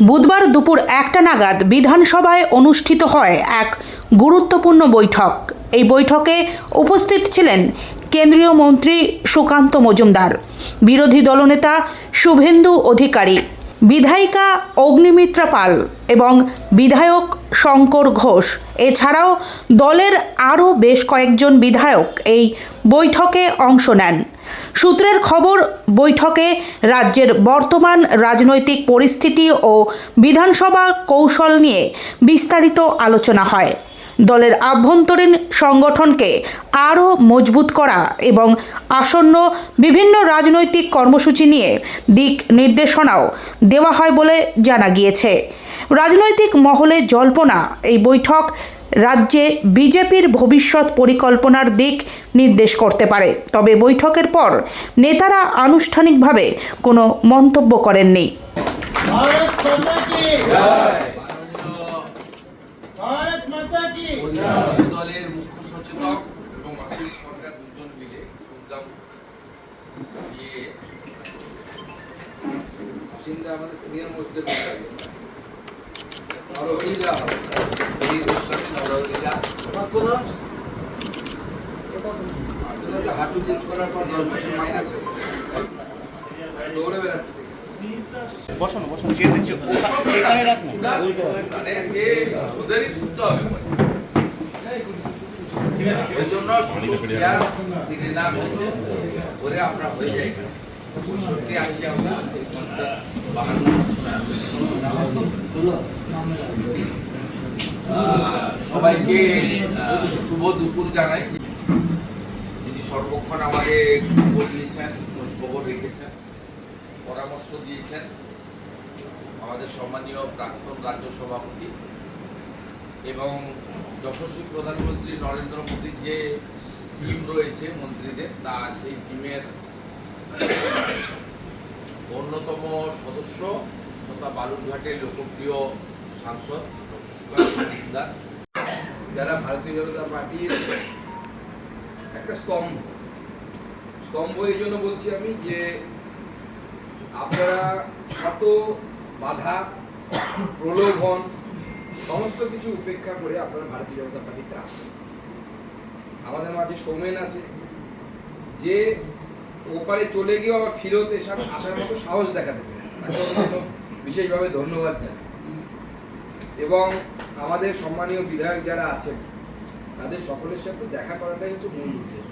বুধবার দুপুর একটা নাগাদ বিধানসভায় অনুষ্ঠিত হয় এক গুরুত্বপূর্ণ বৈঠক। এই বৈঠকে উপস্থিত ছিলেন কেন্দ্রীয় মন্ত্রী সুকান্ত মজুমদার, বিরোধী দলনেতা শুভেন্দু অধিকারী বিধায়িকা অগ্নিমিত্রা পাল এবং বিধায়ক শঙ্কর ঘোষ। এছাড়াও দলের আরও বেশ কয়েকজন বিধায়ক এই বৈঠকে অংশ নেন। সূত্রের খবর, বৈঠকে রাজ্যের বর্তমান রাজনৈতিক পরিস্থিতি ও বিধানসভা কৌশল নিয়ে বিস্তারিত আলোচনা হয়। দলের আভ্যন্তরীণ সংগঠনকে আরও মজবুত করা এবং আসন্ন বিভিন্ন রাজনৈতিক কর্মসূচি নিয়ে দিক নির্দেশনাও দেওয়া হয় বলে জানা গিয়েছে। রাজনৈতিক মহলে জল্পনা এই বৈঠক রাজ্যে বিজেপির ভবিষ্যৎ পরিকল্পনার দিক নির্দেশ করতে পারে। তবে বৈঠকের পর নেতারা আনুষ্ঠানিকভাবে কোনো মন্তব্য করেননি। দলের মুখ্য সচেতক এবং আশিস সরকার দুজন মিলে উদ্যম দিয়ে বাসিন্দা আমাদের সিনিয়র মোস্টে নরহরিদা এই গোস্বামী নরহরিদা আসলে একটা হাঁটু চেঞ্জ করার পর দশ বছর মাইনাস হয়ে দৌড়ে বেড়াচ্ছে। বসানো বসানো চেয়ে দিচ্ছি এখানে মানে ওদেরই ঘুরতে হবে। ওই জন্য আমরা হয়ে যাই। পঁয়ষট্টি আমরা পঞ্চাশ, বাহান্ন সবাইকে শুভ দুপুর জানাই। যিনি সর্বক্ষণ আমাদের সঙ্গ দিয়েছেন, খোঁজ খবর রেখেছেন, পরামর্শ দিয়েছেন, আমাদের সম্মানীয় প্রাক্তন রাজ্য সভাপতি এবং যশস্বী প্রধানমন্ত্রী নরেন্দ্র মোদীর যে টিম রয়েছে মন্ত্রীদের, তা সেই টিমের অন্যতম সদস্য তথা বালুরঘাটের লোকপ্রিয় সাংসদ মজুমদার। যারা ভারতীয় জনতা পার্টির একটা স্তম্ভ। স্তম্ভ এই জন্য বলছি আমি যে আপনারা শত বাধা, প্রলোভন সমস্ত কিছু উপেক্ষা করে আপনারা ভারতীয় জনতা পার্টিতে আসেন। আমাদের মাঝে সৌমেন আছে, যে ওপারে চলে গিয়েও আবার ফিরত এসব আসার মতো সাহস পেরেছে। তাকে বিশেষভাবে ধন্যবাদ জানাই। এবং আমাদের সম্মানীয় বিধায়ক যারা আছেন, তাদের সকলের সাথে দেখা করাটাই হচ্ছে মূল উদ্দেশ্য।